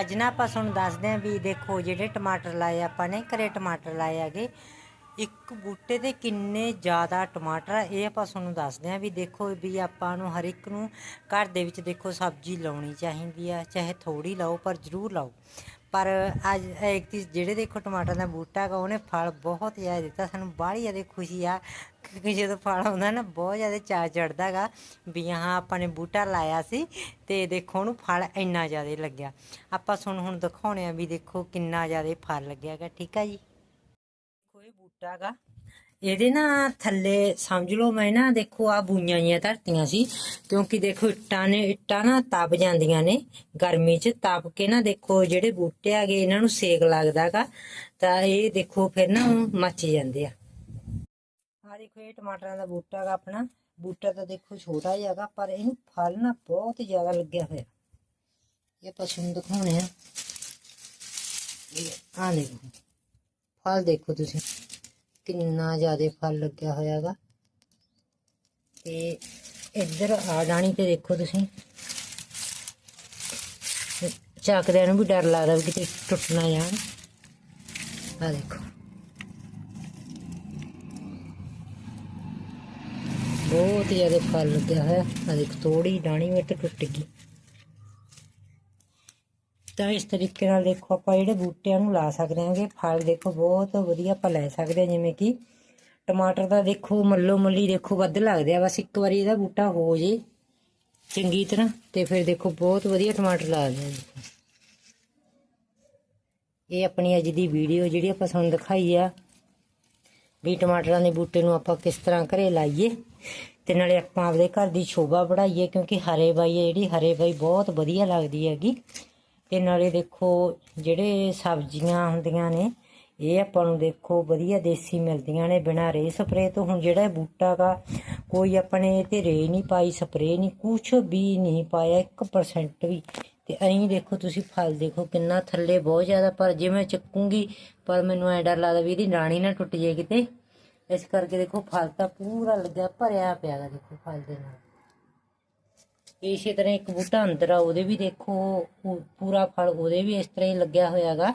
ਅੱਜ ਨਾ ਆਪਾਂ ਤੁਹਾਨੂੰ ਦੱਸਦੇ ਆਂ ਵੀ ਦੇਖੋ ਜਿਹੜੇ ਟਮਾਟਰ ਲਾਏ ਆਪਾਂ ਨੇ, ਘਰੇ ਟਮਾਟਰ ਲਾਏ ਹੈਗੇ। ਇੱਕ ਬੂਟੇ ਤੇ ਕਿੰਨੇ ਜ਼ਿਆਦਾ ਟਮਾਟਰ ਆ, ਇਹ ਆਪਾਂ ਤੁਹਾਨੂੰ ਦੱਸਦੇ ਆਂ ਵੀ ਦੇਖੋ ਵੀ ਆਪਾਂ ਨੂੰ ਹਰ ਇੱਕ ਨੂੰ ਘਰ ਦੇ ਵਿੱਚ ਦੇਖੋ ਸਬਜ਼ੀ ਲਾਉਣੀ ਚਾਹੀਦੀ ਆ, ਚਾਹੇ ਥੋੜੀ ਲਾਓ ਪਰ ਜ਼ਰੂਰ ਲਾਓ। ਪਰ ਅੱਜ ਇੱਕ ਚੀਜ਼ ਜਿਹੜੇ ਦੇਖੋ ਟਮਾਟਰ ਦਾ ਬੂਟਾ ਹੈਗਾ, ਉਹਨੇ ਫਲ ਬਹੁਤ ਜ਼ਿਆਦਾ ਦਿੱਤਾ, ਸਾਨੂੰ ਬਾਹਲੀ ਜ਼ਿਆਦਾ ਖੁਸ਼ੀ ਆ ਕਿਉਂਕਿ ਜਦੋਂ ਫਲ ਆਉਂਦਾ ਨਾ, ਬਹੁਤ ਜ਼ਿਆਦਾ ਚਾਅ ਚੜਦਾ ਹੈਗਾ ਵੀ ਹਾਂ ਆਪਾਂ ਨੇ ਬੂਟਾ ਲਾਇਆ ਸੀ ਤੇ ਦੇਖੋ ਉਹਨੂੰ ਫਲ ਇੰਨਾ ਜ਼ਿਆਦਾ ਲੱਗਿਆ। ਆਪਾਂ ਤੁਹਾਨੂੰ ਹੁਣ ਦਿਖਾਉਣੇ ਆ ਵੀ ਦੇਖੋ ਕਿੰਨਾ ਜ਼ਿਆਦਾ ਫਲ ਲੱਗਿਆ ਹੈਗਾ, ਠੀਕ ਆ ਜੀ? ਦੇਖੋ ਇਹ ਬੂਟਾ ਹੈਗਾ ਇਹਦੇ ਨਾ ਥੱਲੇ ਸਮਝ ਲਓ ਮੈਂ ਨਾ ਦੇਖੋ ਆ ਬੂਈਆਂ ਜੀਆਂ ਧਰਤੀਆਂ ਸੀ, ਕਿਉਂਕਿ ਦੇਖੋ ਇੱਟਾਂ ਨੇ, ਇੱਟਾਂ ਨਾ ਤਪ ਜਾਂਦੀਆਂ ਨੇ, ਗਰਮੀ 'ਚ ਤਪ ਕੇ ਨਾ ਦੇਖੋ ਜਿਹੜੇ ਬੂਟੇ ਆਗੇ ਇਹਨਾਂ ਨੂੰ ਸੇਕ ਲੱਗਦਾਗਾ ਤਾਂ ਇਹ ਦੇਖੋ ਫਿਰ ਨਾ ਮੱਚ ਜਾਂਦੇ ਆ। ਆ ਦੇਖੋ ਇਹ ਟਮਾਟਰਾਂ ਦਾ ਬੂਟਾ ਹੈਗਾ ਆਪਣਾ, ਬੂਟਾ ਤਾਂ ਦੇਖੋ ਛੋਟਾ ਹੀ ਹੈਗਾ, ਪਰ ਇਹਨੂੰ ਫਲ ਨਾ ਬਹੁਤ ਜ਼ਿਆਦਾ ਲੱਗਿਆ ਹੋਇਆ। ਇਹ ਆਪਾਂ ਤੁਹਾਨੂੰ ਦਿਖਾਉਣੇ ਆ। ਇਹ ਆ ਦੇਖੋ, ਫਲ ਦੇਖੋ ਤੁਸੀਂ। ਕਿੰਨਾ ਜ਼ਿਆਦਾ ਫਲ ਲੱਗਿਆ ਹੋਇਆ ਹੈਗਾ ਤੇ ਇੱਧਰ ਆ ਡਾਣੀ ਤੇ ਦੇਖੋ ਤੁਸੀਂ। ਚੱਕਦਿਆਂ ਨੂੰ ਵੀ ਡਰ ਲੱਗਦਾ ਵੀ ਕਿਤੇ ਟੁੱਟ ਨਾ ਜਾਣ। ਆ ਦੇਖੋ। ਬਹੁਤ ਜ਼ਿਆਦਾ ਫਲ ਲੱਗਿਆ ਹੋਇਆ। ਆ ਦੇਖ ਥੋੜੀ ਡਾਣੀ ਵਿੱਚ ਟੁੱਟ ਗਈ। ਤਾਂ ਇਸ ਤਰੀਕੇ ਨਾਲ ਦੇਖੋ ਆਪਾਂ ਜਿਹੜੇ ਬੂਟਿਆਂ ਨੂੰ ਲਾ ਸਕਦੇ ਹਾਂਗੇ, ਫਲ ਦੇਖੋ ਬਹੁਤ ਵਧੀਆ ਆਪਾਂ ਲੈ ਸਕਦੇ ਹਾਂ, ਜਿਵੇਂ ਕਿ ਟਮਾਟਰ ਦਾ ਦੇਖੋ ਮੱਲੋ ਮੱਲੀ ਦੇਖੋ ਵੱਧ ਲੱਗਦੇ ਆ, ਬਸ ਇੱਕ ਵਾਰੀ ਇਹਦਾ ਬੂਟਾ ਹੋ ਜੇ ਚੰਗੀ ਤਰ੍ਹਾਂ ਤੇ ਫਿਰ ਦੇਖੋ ਬਹੁਤ ਵਧੀਆ ਟਮਾਟਰ ਲੱਗਦੇ ਆ ਦੇਖੋ ਇਹ ਆਪਣੀ ਅੱਜ ਦੀ ਵੀਡੀਓ ਜਿਹੜੀ ਆਪਾਂ ਤੁਹਾਨੂੰ ਦਿਖਾਈ ਆ, ਵੀ ਟਮਾਟਰਾਂ ਦੇ ਬੂਟੇ ਨੂੰ ਆਪਾਂ ਕਿਸ ਤਰ੍ਹਾਂ ਘਰੇ ਲਾਈਏ ਤੇ ਨਾਲੇ ਆਪਾਂ ਆਪਦੇ ਘਰ ਦੀ ਸ਼ੋਭਾ ਵਧਾਈਏ ਕਿਉਂਕਿ ਹਰੇ ਬਾਈ ਹੈ ਜਿਹੜੀ ਹਰੇ ਬਾਈ ਬਹੁਤ ਵਧੀਆ ਲੱਗਦੀ ਹੈਗੀ। ਤੇ ਨਾਲੇ ਦੇਖੋ ਜਿਹੜੇ ਸਬਜ਼ੀਆਂ ਹੁੰਦੀਆਂ ਨੇ, ਇਹ ਆਪਾਂ ਨੂੰ ਦੇਖੋ ਵਧੀਆ ਦੇਸੀ ਮਿਲਦੀਆਂ ਨੇ ਬਿਨਾਂ ਰੇ ਸਪਰੇ ਤੋਂ। ਹੁਣ ਜਿਹੜਾ ਬੂਟਾ ਗਾ, ਕੋਈ ਆਪਣੇ ਇਹ ਤੇ ਰੇ ਨਹੀਂ ਪਾਈ ਸਪਰੇ ਨਹੀਂ, ਕੁਛ ਵੀ ਨਹੀਂ ਪਾਇਆ 1% ਵੀ। ਤੇ ਐਂ ਦੇਖੋ ਤੁਸੀਂ ਫਲ ਦੇਖੋ ਕਿੰਨਾ ਥੱਲੇ ਬਹੁਤ ਜ਼ਿਆਦਾ ਪਰ ਜੇ ਮੈਂ ਚੱਕੂੰਗੀ, ਪਰ ਮੈਨੂੰ ਐ ਡਰ ਲੱਗਦਾ ਵੀ ਇਹਦੀ ਰਾਣੀ ਨਾ ਟੁੱਟ ਜੇ ਕਿਤੇ। ਇਸ ਕਰਕੇ ਦੇਖੋ ਫਲ ਤਾਂ ਪੂਰਾ ਲੱਗਿਆ, ਭਰਿਆ ਪਿਆ ਦੇਖੋ ਫਲ ਦੇ ਨਾਲ। ਇਸੇ ਤਰ੍ਹਾਂ ਇੱਕ ਬੂਟਾ ਅੰਦਰ ਆ, ਉਹਦੇ ਵੀ ਦੇਖੋ, ਪੂ- ਪੂਰਾ ਫਲ ਉਹਦੇ ਵੀ ਇਸ ਤਰ੍ਹਾਂ ਹੀ ਲੱਗਿਆ ਹੋਇਆਗਾ।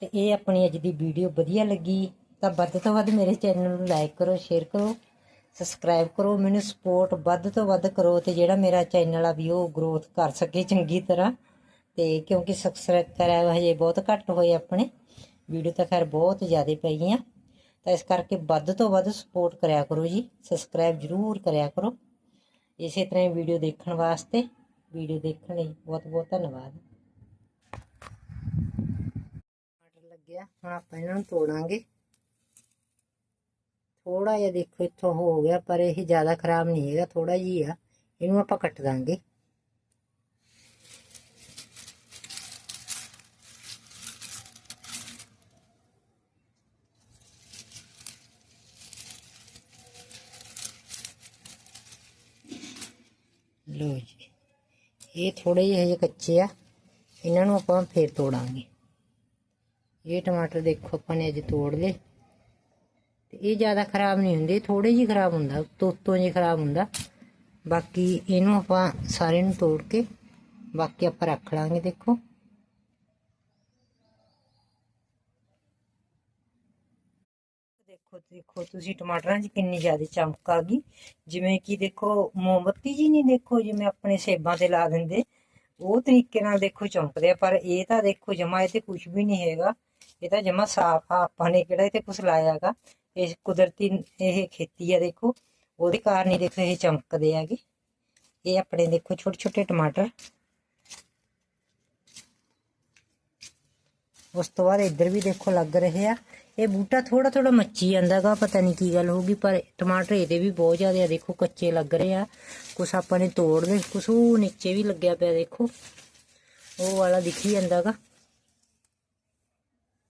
ਤੇ ਇਹ ਆਪਣੀ ਅੱਜ ਦੀ ਵੀਡੀਓ ਵਧੀਆ ਲੱਗੀ, ਤਾਂ ਵੱਧ ਤੋਂ ਵੱਧ ਮੇਰੇ ਚੈਨਲ ਨੂੰ ਲਾਈਕ ਕਰੋ, ਸ਼ੇਅਰ ਕਰੋ, ਸਬਸਕ੍ਰਾਈਬ ਕਰੋ, ਮੈਨੂੰ ਸਪੋਰਟ ਵੱਧ ਤੋਂ ਵੱਧ ਕਰੋ ਤੇ ਜਿਹੜਾ ਮੇਰਾ ਚੈਨਲ ਆ ਵੀ ਉਹ ਗਰੋਥ ਕਰ ਸਕੇ ਚੰਗੀ ਤਰ੍ਹਾਂ। ਤੇ ਕਿਉਂਕਿ ਸਬਸਕ੍ਰਾਈਬ ਹਜੇ ਬਹੁਤ ਘੱਟ ਹੋਏ ਆਪਣੇ, ਵੀਡੀਓ ਤਾਂ ਖੈਰ ਬਹੁਤ ਜ਼ਿਆਦਾ ਪਈਆਂ। ਤਾਂ ਇਸ ਕਰਕੇ ਵੱਧ ਤੋਂ ਵੱਧ ਸਪੋਰਟ ਕਰਿਆ ਕਰੋ ਜੀ ਸਬਸਕ੍ਰਾਈਬ ਜ਼ਰੂਰ ਕਰਿਆ ਕਰੋ। ਇਸੇ ਤਰ੍ਹਾਂ ਹੀ ਵੀਡੀਓ ਦੇਖਣ ਵਾਸਤੇ। ਵੀਡੀਓ ਦੇਖਣ ਲਈ ਬਹੁਤ ਬਹੁਤ ਧੰਨਵਾਦ। ਟਮਾਟਰ ਲੱਗਿਆ। ਹੁਣ ਆਪਾਂ ਇਹਨਾਂ ਨੂੰ ਤੋੜਾਂਗੇ। ਥੋੜਾ ਜਿਹਾ ਦੇਖੋ ਇੱਥੋਂ ਹੋ ਗਿਆ, ਪਰ ਇਹ ਜ਼ਿਆਦਾ ਖਰਾਬ ਨਹੀਂ ਹੈਗਾ ਥੋੜਾ ਜਿਹਾ ਆ। ਇਹਨੂੰ ਆਪਾਂ ਕੱਟ ਦਾਂਗੇ। ਲੋ ਜੀ। ਇਹ ਥੋੜੇ ਜਿਹੇ ਹਜੇ ਕੱਚੇ ਆ। ਇਹਨਾਂ ਨੂੰ ਆਪਾਂ ਫੇਰ ਤੋੜਾਂਗੇ। ਇਹ ਟਮਾਟਰ ਦੇਖੋ ਆਪਾਂ ਨੇ ਅੱਜ ਤੋੜ ਲਏ। ਤੇ ਇਹ ਜ਼ਿਆਦਾ ਖਰਾਬ ਨਹੀਂ ਹੁੰਦੇ। ਥੋੜੇ ਜਿਹੇ ਖਰਾਬ ਹੁੰਦਾ। ਉੱਤੋਂ ਉੱਤੋਂ ਜਿਹੇ ਖਰਾਬ ਹੁੰਦਾ। ਬਾਕੀ ਇਹਨੂੰ ਆਪਾਂ ਸਾਰੇ ਨੂੰ ਤੋੜ ਕੇ ਬਾਕੀ ਆਪਾਂ ਰੱਖ ਲਾਂਗੇ ਦੇਖੋ। ਦੇਖੋ ਦੇਖੋ ਤੁਸੀਂ ਟਮਾਟਰਾਂ 'ਚ ਕਿੰਨੀ ਜ਼ਿਆਦਾ ਚਮਕ ਆ ਗਈ। ਜਿਵੇਂ ਕਿ ਦੇਖੋ, ਮੋਮਬੱਤੀ ਜੀ ਨਹੀਂ ਦੇਖੋ, ਜਿਵੇਂ ਆਪਣੇ ਸੇਬਾਂ ਤੇ ਲਾ ਦਿੰਦੇ। ਉਹ ਤਰੀਕੇ ਨਾਲ ਦੇਖੋ ਚਮਕਦੇ ਆ, ਪਰ ਇਹ ਤਾਂ ਦੇਖੋ ਜਮਾ ਇਹ ਤੇ ਕੁਝ ਵੀ ਨਹੀਂ ਹੈਗਾ। ਇਹ ਤਾਂ ਜਮਾ ਸਾਫ਼ ਆ, ਆਪਾਂ ਨੇ ਕਿਹੜਾ ਇਹ ਤੇ ਕੁਝ ਲਾਇਆਗਾ ਇਹ ਕੁਦਰਤੀ ਇਹ ਖੇਤੀ ਆ ਦੇਖੋ, ਉਹਦੇ ਕਾਰਨ ਹੀ ਦੇਖੋ ਇਹ ਚਮਕਦੇ ਆਗੇ ਇਹ ਆਪਣੇ ਦੇਖੋ ਛੋਟੇ ਛੋਟੇ ਟਮਾਟਰ। ਉਸ ਤੋਂ ਬਾਅਦ ਇੱਧਰ ਵੀ ਦੇਖੋ ਲੱਗ ਰਹੇ ਆ। ਇਹ ਬੂਟਾ ਥੋੜਾ ਥੋੜਾ ਮੱਚੀ ਜਾਂਦਾਗਾ ਪਤਾ ਨਹੀਂ ਕੀ ਗੱਲ ਹੋਊਗੀ ਪਰ ਟਮਾਟਰ ਇਹਦੇ ਵੀ ਬਹੁਤ ਜ਼ਿਆਦਾ ਆ, ਦੇਖੋ ਕੱਚੇ ਲੱਗ ਰਹੇ ਆ। ਕੁਛ ਆਪਾਂ ਨੇ ਤੋੜ ਦੇ ਕੁਛ ਉਹ ਨੀਚੇ ਵੀ ਲੱਗਿਆ ਪਿਆ, ਦੇਖੋ। ਉਹ ਵਾਲਾ ਦਿਖੀ ਜਾਂਦਾਗਾ